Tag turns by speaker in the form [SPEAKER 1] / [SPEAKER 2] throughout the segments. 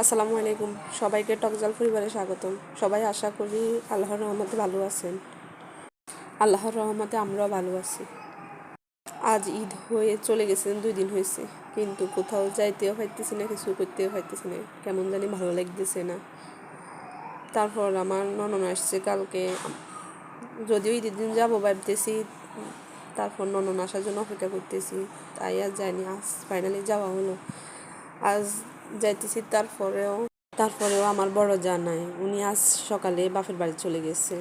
[SPEAKER 1] আসসালামু আলাইকুম। সবাইকে টকজাল পরিবারে স্বাগতম। সবাই আশা করি আল্লাহর রহমতে ভালো আছেন। আল্লাহর রহমতে আমরাও ভালো আছি। আজ ঈদ হয়ে চলে গেছেন দুই দিন হয়েছে। কিন্তু কোথাও যাইতেও পাইতেছি না, কিছু করতেও পাইতেছি না। কেমন জানি ভালো লাগতেছে না। তারপর আমার ননন আসছে কালকে। যদিও ঈদের দিন যাব ভাবতেছি, তারপর ননন আসার জন্য অপেক্ষা করতেছি। তাই আর যাইনি আজ ফাইনালি যাওয়া হলো। আজ যাইতেছি, তারপরেও তারপরেও আমার বড় যা নাই। উনি আজ সকালে বাপের বাড়ি চলে গেছে।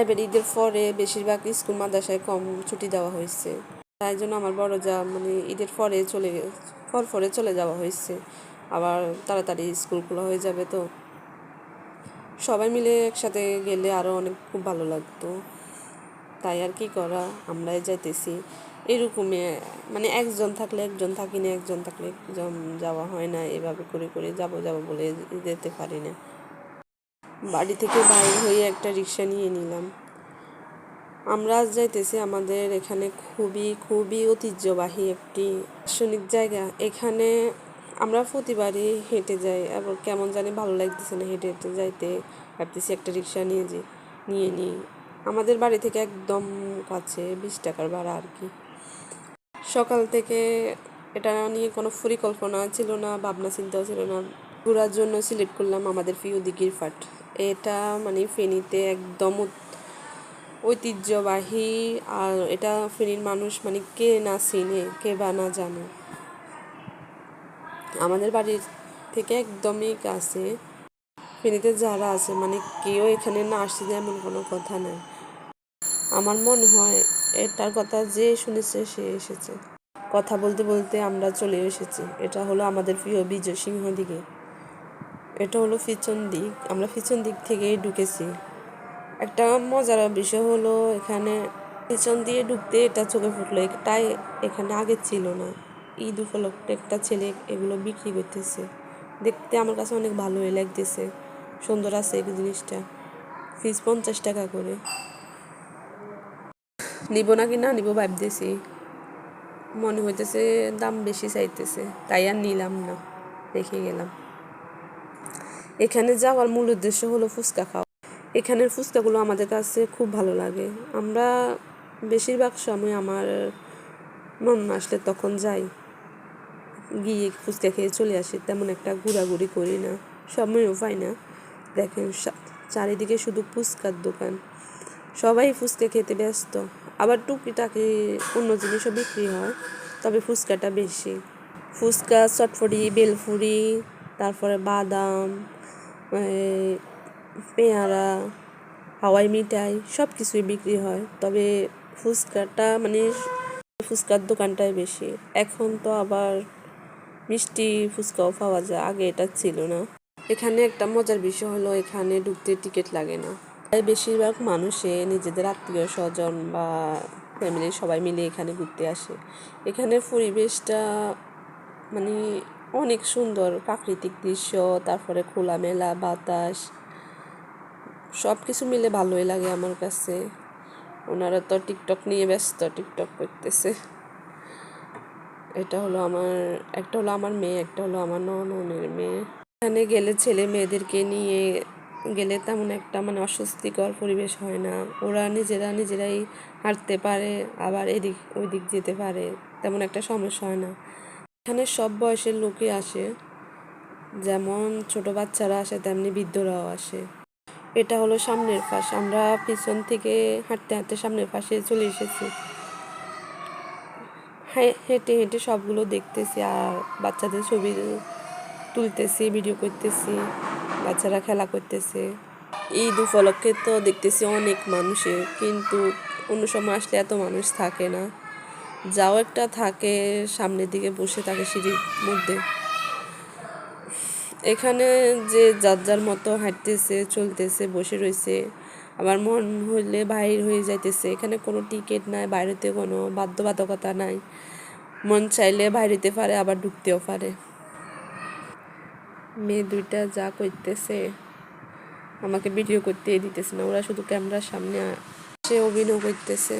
[SPEAKER 1] এবার ঈদের পরে বেশিরভাগ স্কুল, মাদ্রাসায় কম ছুটি দেওয়া হয়েছে। তাই জন্য আমার বড় যা মানে ঈদের পরে চলে পর পরে চলে যাওয়া হয়েছে। আবার তাড়াতাড়ি স্কুল খোলা হয়ে যাবে তো। সবাই মিলে একসাথে গেলে আরও অনেক খুব ভালো লাগতো। তাই আর কি করা, আমরাই যাইতেছি। এরকমই মানে একজন থাকলে একজন থাকি না, একজন থাকলে একজন যাওয়া হয় না, এভাবে করে করে যাব যাব বলে যেতে পারি না। বাড়ি থেকে বাইর হয়ে একটা রিক্সা নিয়ে নিলাম। আমরা আজ যাইতেছি আমাদের এখানে খুবই খুবই ঐতিহ্যবাহী একটি দার্শনিক জায়গা। এখানে আমরা প্রতিবারই হেঁটে যাই এবং কেমন জানি ভালো লাগতেছে না হেঁটে হেঁটে যাইতে। ভাবতেছি একটা রিক্সা নিয়ে যে, নিয়ে নিই। আমাদের বাড়ি থেকে একদম কাছে, বিশ টাকার ভাড়া আর কি। সকাল থেকে এটা নিয়ে কোনো পরিকল্পনা ছিল না, ভাবনা চিন্তাও ছিল না। ঘোরার জন্য সিলেক্ট করলাম আমাদের প্রিয় দিঘির ফাট। এটা মানে ফেনীতে একদম ঐতিহ্যবাহী আর এটা ফেনীর মানুষ মানে কে না চিনে, কে বা না জানে। আমাদের বাড়ির থেকে একদমই কাছে। ফেনীতে যারা আছে মানে কেউ এখানে না আসছে এমন কোনো কথা নেই। আমার মনে হয় এটার কথা যে শুনেছে, সে এসেছে। কথা বলতে বলতে আমরা চলে এসেছি। এটা হলো আমাদের প্রিয় বিজয় সিংহ দিকে। এটা হলো পিছন দিক। আমরা পিছন দিক থেকেই ঢুকেছি। একটা মজার বিষয় হলো এখানে পিছন দিয়ে ঢুকতে এটা চোখে ফুটলো এটাই এখানে আগে ছিল না। ঈদ উপলক্ষে একটা ছেলে এগুলো বিক্রি করতেছে। দেখতে আমার কাছে অনেক ভালোই লাগতেছে। সুন্দর আছে এই জিনিসটা। ফিস পঞ্চাশ টাকা করে। নিব না কি না, নিব ভাবতেছি। মনে হইতেছে দাম বেশি চাইতেছে, তাই আর নিলাম না, রেখে গেলাম। এখানে যাওয়ার মূল উদ্দেশ্য হলো ফুচকা খাওয়া। এখানের ফুচকাগুলো আমাদের কাছে খুব ভালো লাগে। আমরা বেশিরভাগ সময় আমার মন আসলে তখন যাই। গিয়ে ফুচকা খেয়ে চলে আসি, তেমন একটা ঘোরাঘুরি করি না, সময়ও পাই না। দেখেন চারিদিকে শুধু ফুচকার দোকান। সবাই ফুচকা খেতে ব্যস্ত। আবার টুকিটাকি অন্য জিনিসও বিক্রি হয়, তবে ফুচকাটা বেশি। ফুচকা চটফড়ি বেলফুরি তারপরে বাদাম পেয়ারা, হাওয়াই মিঠাই সব কিছুই বিক্রি হয়। তবে ফুচকাটা মানে ফুচকার দোকানটাই বেশি। এখন তো আবার মিষ্টি ফুচকাও পাওয়া যায়, আগে এটা ছিল না। এখানে একটা মজার বিষয় হলো, এখানে ঢুকতে টিকিট লাগে না। তাই বেশিরভাগ মানুষে নিজেদের আত্মীয় স্বজন বা ফ্যামিলির সবাই মিলে এখানে ঘুরতে আসে। এখানের পরিবেশটা মানে অনেক সুন্দর, প্রাকৃতিক দৃশ্য, তারপরে খোলামেলা বাতাস সব কিছু মিলে ভালোই লাগে আমার কাছে। ওনারা তো টিকটক নিয়ে ব্যস্ত, টিকটক করতেছে। এটা হলো আমার, একটা হলো আমার মেয়ে, একটা হলো আমার নননের মেয়ে। এখানে গেলে ছেলে মেয়েদেরকে নিয়ে গেলে তেমন একটা মানে অস্বস্তিকর পরিবেশ হয় না। ওরা নিজেরা নিজেরাই হাঁটতে পারে, আবার এদিক ওই দিক যেতে পারে, তেমন একটা সমস্যা হয় না। এখানে সব বয়সের লোকই আসে, যেমন ছোট বাচ্চারা আসে, তেমনি বৃদ্ধরাও আসে। এটা হলো সামনের পাশ, আমরা পিছন থেকে হাঁটতে হাঁটতে সামনের পাশে চলে এসেছি। হ্যাঁ হেঁটে হেঁটে সবগুলো দেখতেছি, আর বাচ্চাদের ছবি তুলতেছি ভিডিও করতেছি। বাচ্চারা খেলা করতেছে। ঈদ উপলক্ষে তো দেখতেছি অনেক মানুষের কিন্তু অন্য সময় আসলে এত মানুষ থাকে না। যাও একটা থাকে, সামনের দিকে বসে থাকে সিঁড়ির মধ্যে। এখানে যে যার যার মতো হাঁটতেছে, চলতেছে, বসে রয়েছে, আবার মন হইলে বাইর হয়ে যাইতেছে। এখানে কোনো টিকিট নাই, বাইরেতে কোনো বাধ্যবাধকতা নাই। মন চাইলে বাইরেতে পারে, আবার ঢুকতেও পারে। মেয়ে দুইটা যা করতেছে আমাকে ভিডিও করতে দিতেছে না। ওরা শুধু ক্যামেরার সামনে সে অভিনয় করতেছে।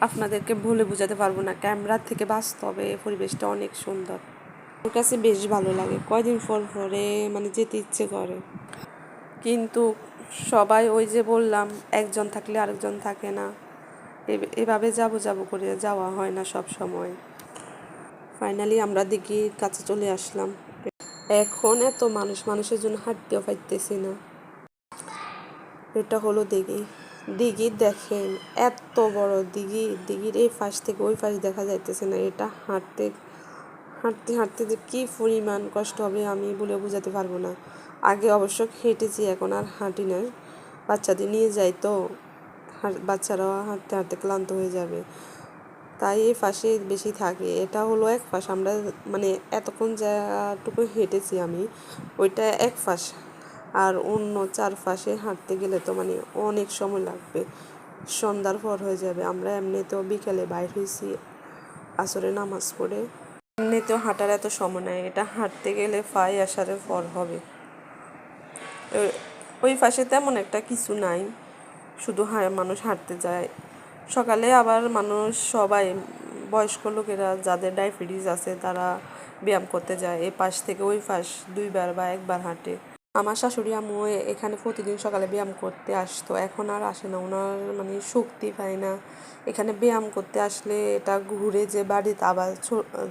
[SPEAKER 1] আপনাদেরকে ভুলে বোঝাতে পারব না ক্যামেরা থেকে বাস্তবে পরিবেশটা অনেক সুন্দর। ওর কাছে বেশ ভালো লাগে, কয়দিন পর পরে মানে যেতে ইচ্ছে করে। কিন্তু সবাই ওই যে বললাম, একজন থাকলে আরেকজন থাকে না। এভাবে যাব যাব করে যাওয়া হয় না সব সময়। ফাইনালি আমরা দিঘির কাছে চলে আসলাম। এখন এত মানুষ, মানুষের জন্য হাঁটতেও পাইতেছি না। এটা হলো দিঘি। দিঘি দেখেন, এত বড় দিঘি। দিঘির এই পাশ থেকে ওই পাশ দেখা যাইতেছে না, এটা হাঁটতে হাঁটতে হাঁটতে যে কী পরিমাণ কষ্ট হবে আমি বলে বোঝাতে পারব না। আগে অবশ্য হেঁটেছি, এখন আর হাঁটি না বাচ্চাদের নিয়ে যাই তো বাচ্চারাও হাঁটতে হাঁটতে ক্লান্ত হয়ে যাবে। তাই এই পাশে বেশি থাকে। এটা হলো এক ফাঁস আমরা মানে এতক্ষণ জায়গাটুকু হেঁটেছি আমি, ওইটা এক ফাঁস আর অন্য চার পাশে হাঁটতে গেলে তো মানে অনেক সময় লাগবে। সন্ধ্যার পর হয়ে যাবে। আমরা এমনিতেও বিকেলে বাইর হয়েছি আসরে নামাজ পড়ে। এমনিতেও হাঁটার এত সময় নেই। এটা হাঁটতে গেলে ফাই আসারের পর হবে। ওই পাশে তেমন একটা কিছু নাই। শুধু মানুষ হাঁটতে যায়। সকালে আবার মানুষ সবাই, বয়স্ক লোকেরা যাদের ডায়াবেটিস আছে তারা ব্যায়াম করতে যায়। এই পাশ থেকে ওই পাশ দুইবার বা একবার হাঁটে। আমার শাশুড়ি আম্মু এ- এখানে প্রতিদিন সকালে ব্যায়াম করতে আসতো। এখন আর আসে না। ওনার মানে শক্তি পায় না। এখানে ব্যায়াম করতে আসলে এটা ঘুরে যে বাড়িতে আবার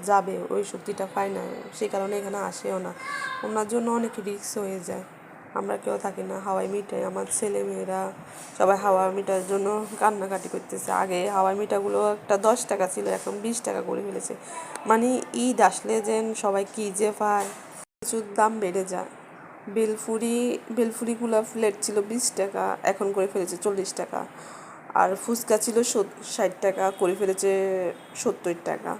[SPEAKER 1] যাবে, ওই শক্তিটা পায় না। সেই কারণে এখানে আসেও না। ওনার জন্য অনেক রিস্ক হয়ে যায়। আমরা কেউ থাকি না হাওয়াই মিঠাই। আমার ছেলে মেয়েরা সবাই হাওয়া মিঠার জন্য কান্নাকাটি করতেছে। আগে হাওয়াই মিঠাগুলো একটা দশ টাকা ছিল, এখন বিশ টাকা করে ফেলেছে। মানে ঈদ আসলে যেন সবাই কি যে পায়। প্রচুর দাম বেড়ে যায়। বেলফুরি, বেলফুরিগুলো প্লেট ছিল বিশ টাকা, এখন করে ফেলেছে চল্লিশ টাকা। আর ফুচকা ছিল ষাট টাকা, করে ফেলেছে সত্তর টাকা।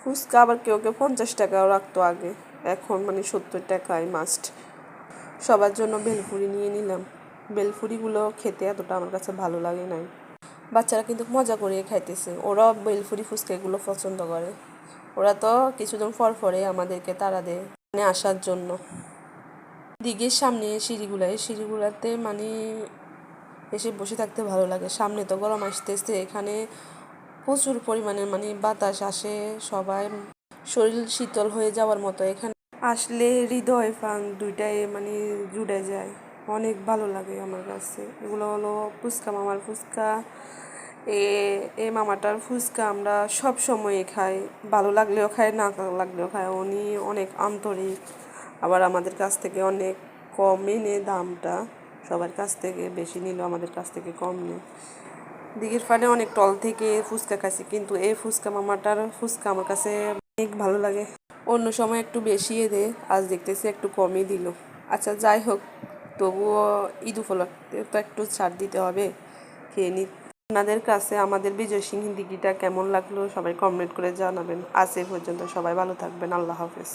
[SPEAKER 1] ফুচকা আবার কেউ কেউ পঞ্চাশ টাকাও রাখতো আগে। এখন মানে সত্তর টাকায় মাস্ট সবার জন্য বেলফুরি নিয়ে নিলাম। বেলফুরিগুলো খেতে এতটা আমার কাছে ভালো লাগে নাই। বাচ্চারা কিন্তু মজা করে খাইতেছে। ওরাও বেলফুরি ফুচকা এগুলো পছন্দ করে। ওরা তো কিছুদিন পর পরে আমাদেরকে তারা দেয় মানে আসার জন্য। দিঘির সামনে সিঁড়িগুলো, এই সিঁড়িগুলোতে মানে এসে বসে থাকতে ভালো লাগে। সামনে তো গরম আসতেছে, এখানে প্রচুর পরিমাণে মানে বাতাস আসে, সবাই শরীর শীতল হয়ে যাওয়ার মতো। এখানে আসলে হৃদয় ফাং দুইটাই মানে জুড়ে যায়। অনেক ভালো লাগে আমার কাছে। এগুলো হলো ফুচকা, মামার ফুচকা। এ এ মামাটার ফুচকা আমরা সব সময় খাই। ভালো লাগলেও খাই না লাগলেও খাই উনি অনেক আন্তরিক। আবার আমাদের কাছ থেকে অনেক কমে নেয় দামটা সবার কাছ থেকে বেশি নিল আমাদের কাছ থেকে কম নেয়। দিঘির পাড়ে অনেক টল থেকে ফুচকা খাইছি, কিন্তু এই ফুচকা মামাটার ফুচকা আমার কাছে অনেক ভালো লাগে। অন্য সময় একটু বেশিয়ে দে, আজ দেখতেছি একটু কমই দিল। আচ্ছা যাই হোক, তবুও ঈদ উপলক্ষে তো একটু ছাড় দিতে হবে। খেয়ে নি আপনাদের কাছে আমাদের বিজয় সিংহ দিঘিটা কেমন লাগল সবাই কমেন্ট করে জানাবেন। আজ এ পর্যন্ত সবাই ভালো থাকবেন, আল্লাহ হাফেজ।